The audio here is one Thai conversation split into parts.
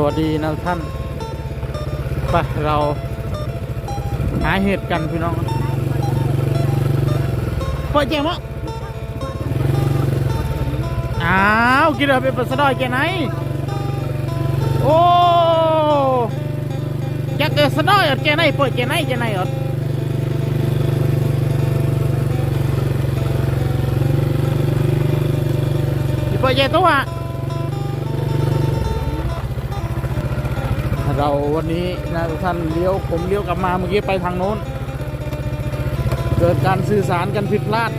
สวัสดีนะท่านไปเราหาเห็ดกันพี่น้องเปิดเจมะอ้าวกินเอาไปปัสสาวะแกไหน โอ้แกเกิดสะดอยอดแกไหนเปิดแกไหนแกไหนอดเปิดแกตัว เราวันนี้นะทุกท่านเลี้ยวผมเลี้ยวกลับมาเมื่อกี้ไปทางโน้น เกิดการสื่อสารกันผิดพลาด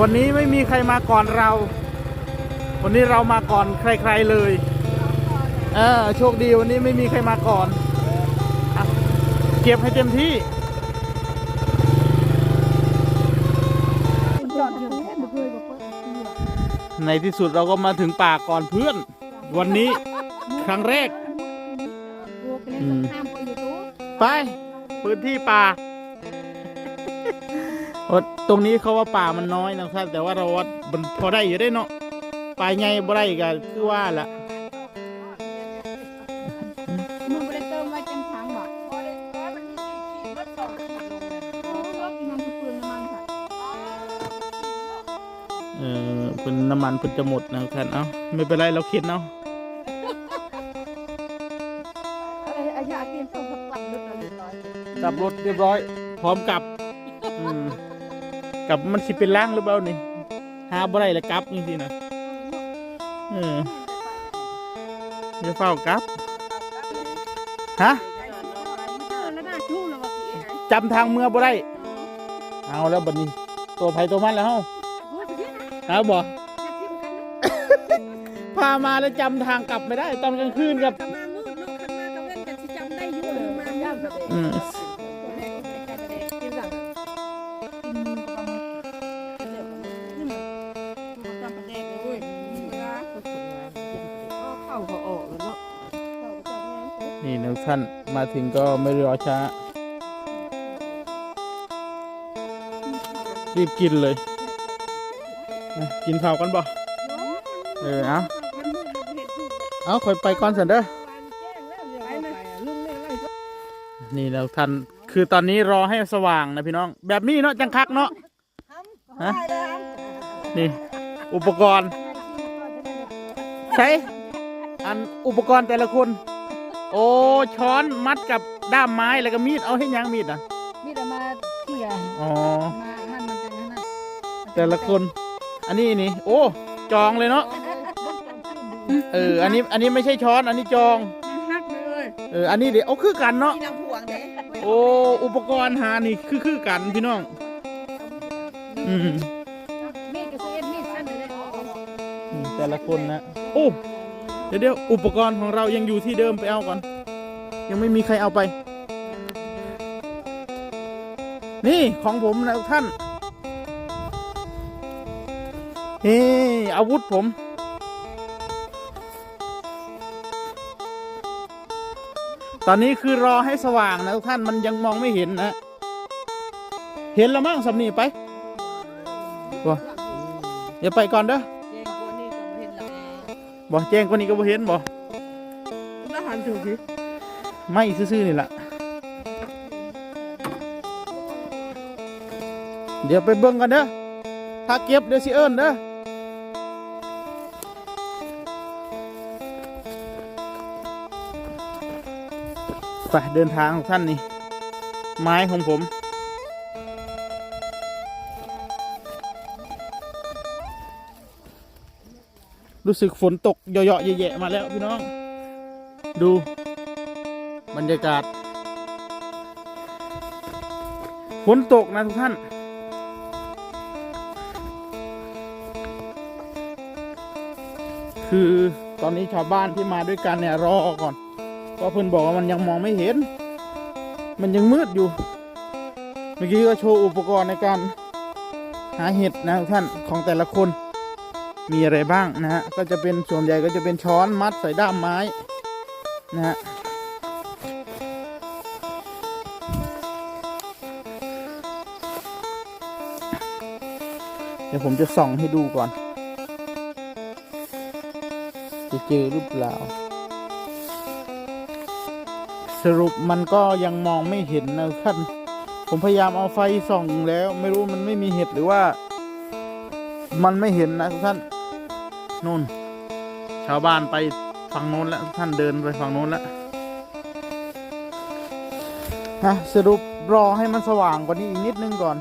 วันนี้ไม่มีใครมาก่อนเรา วันนี้เรามาก่อนใครๆเลยเออโชคดีวันนี้ไม่มีใครมาก่อนอเก็บให้เต็มที่ในที่สุดเราก็มาถึงป่าก่อนเพื่อน วันนี้ ครั้งแรกอืมไปพื้นที่ป่าโอ๊ยตรงนี้เขาว่าป่ามันน้อยนะครับ แต่ว่าเราว่ามันพอได้อยู่ได้เนาะป่าใหญ่บ่ได้ก็คือว่าละมึงไปเติมไว้จังทางบ่น้ำปืนน้ำมันค่ะเออเป็นน้ำมันเพิ่นจะหมดนะครับเอ้าไม่เป็นไรเราคิดเนาะ อะไรอายาเตรียมตัวกลับรถเราเรียบร้อยกลับรถเรียบร้อย พร้อมกลับอืมกลับมันสิเป็นล่างหรือเปล่านี่หาบ่ได้แล้วกลับจริงๆนะเออจะเฝ้ากลับฮะแล้วน่าชู้แล้วว่าพี่ไอ้จำทางเมืองบ่ได้ เอาแล้วบัดนี้ ตัวไผตัวมันแล้วเฮาโอ้ยพี่นะครับบ่จะทิ้งกันนะพามาแล้วจำทางกลับไม่ได้ ตอนกลางคืนครับ นี่น้องท่านมาถึงก็ไม่รอช้า รีบกินเลยกินเผากันบ่เออเอาเอาคอยไปก่อนสันเด้อ นี่แล้วท่านคือตอนนี้รอให้สว่างนะพี่น้อง แบบนี้เนาะจังคักเนาะฮะนี่ อุปกรณ์ ใช้อันอุปกรณ์แต่ละคน โอ้ช้อนมัดกับด้ามไม้แล้วก็มีดเอาให้ยังมีดอะมีแต่มาเขี่ยอ๋อมามันมันจังนั้นน่ะแต่ละคน อันนี้นี่โอ้จองเลยเนาะเอออันนี้อันนี้ไม่ใช่ช้อนอันนี้จองฮักเลยเอออันนี้เดี๋ยวเอาคือกันเนาะมีน้ำพวงเด้ โอ้อุปกรณ์หานี่คือคือกันพี่น้อง อืมมีดก็เสียมีดสั้นเลยได้อืมแต่ละคนนะโอ้เดี๋ยวเดี๋ยวอุปกรณ์ของเรายังอยู่ที่เดิมไปเอาก่อน ยังไม่มีใครเอาไป นี่ของผมนะท่านเฮ้อาวุธผม ตอนนี้คือรอให้สว่างนะทุกท่านมันยังมองไม่เห็นนะ เห็นแล้วมั้งสำนีไปว้าอย่าไปก่อนเด้อเจงคนนี้ก็บ่เห็นแล้วบ่แจ้งคนนี้ก็บ่เห็นบ่แล้วหันถูกสิไม่ซื่อๆนี่แหละเดี๋ยวไปเบิ่งกันเด้อถ้าเก็บเดี๋ยวสิเอิ้นเด้อ ไปเดินทางของท่านนี่ ไม้ของผม รู้สึกฝนตกเยาะๆแยะๆมาแล้วพี่น้อง ดู บรรยากาศฝนตกนะทุกท่าน คือตอนนี้ชาวบ้านที่มาด้วยกันเนี่ยรอก่อน ราะเพื่อนบอกว่ามันยังมองไม่เห็น มันยังมืดอยู่ เมื่อกี้ก็โชว์อุปกรณ์ในการหาเห็ดนะท่านของแต่ละคนมีอะไรบ้างนะฮะ ก็จะเป็นส่วนใหญ่ก็จะเป็นช้อนมัดใส่ด้ามไม้นะฮะเดี๋ยวผมจะส่องให้ดูก่อนจจะเจอหรือเปล่า สรุปมันก็ยังมองไม่เห็นนะท่าน ผมพยายามเอาไฟส่องแล้ว ไม่รู้มันไม่มีเห็ดหรือว่า มันไม่เห็นนะท่านนู่น ชาวบ้านไปฝั่งโน้นแล้วท่านเดินไปฝั่งโน้นแล้วนะสรุปรอให้มันสว่างกว่านี้อีกนิดนึงก่อน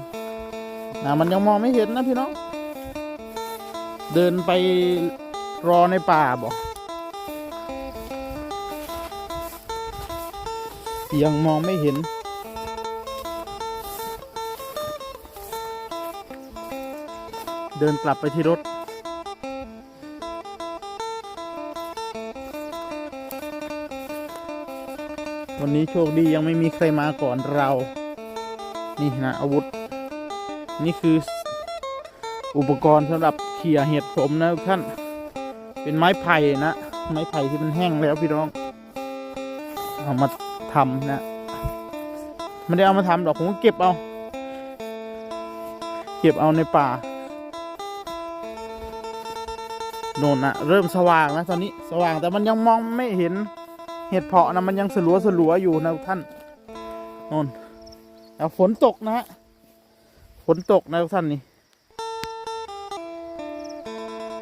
นะมันยังมองไม่เห็นนะพี่น้อง เดินไปรอในป่าบอก ยังมองไม่เห็น เดินกลับไปที่รถ วันนี้โชคดียังไม่มีใครมาก่อนเรา นี่นะอาวุธ นี่คืออุปกรณ์สำหรับเขี่ยเห็ดผมนะท่าน เป็นไม้ไผ่นะ ไม้ไผ่ที่มันแห้งแล้วพี่น้อง เอามา ทำนะไม่ได้เอามาทำหรอกผมก็เก็บเอา เก็บเอาในป่าโน่นนะเริ่มสว่างแล้วตอนนี้สว่างแต่มันยังมองไม่เห็นเห็ดเพาะนะมันยังสลัวสลัวอยู่นะท่านโน่นแล้วฝนตกนะฮะฝนตกนะท่านนี่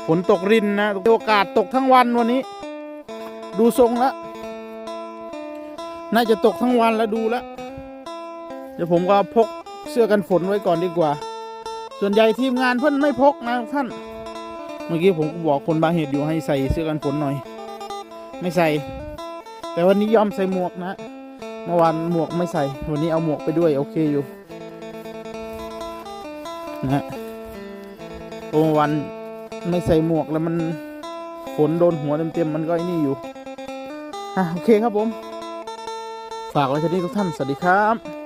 ฝนตกรินนะโอกาสตกทั้งวันวันนี้ ดูทรงแล้ว น่าจะตกทั้งวันแล้วดูแล้วเดี๋ยวผมก็พกเสื้อกันฝนไว้ก่อนดีกว่า ส่วนใหญ่ทีมงานเพื่อนไม่พกนะท่าน เมื่อกี้ผมก็บอกคนบาเหตุอยู่ให้ใส่เสื้อกันฝนหน่อย ไม่ใส่ แต่วันนี้ยอมใส่หมวกนะเมื่อวานหมวกไม่ใส่ วันนี้เอาหมวกไปด้วย โอเคอยู่ นะเพราะเมื่อวันไม่ใส่หมวกแล้วมันฝนโดนหัวเต็มๆมันก็ไอ้นี่อยู่ อะโอเคครับผม ฝากไว้ที่นี่ทุกท่าน สวัสดีครับ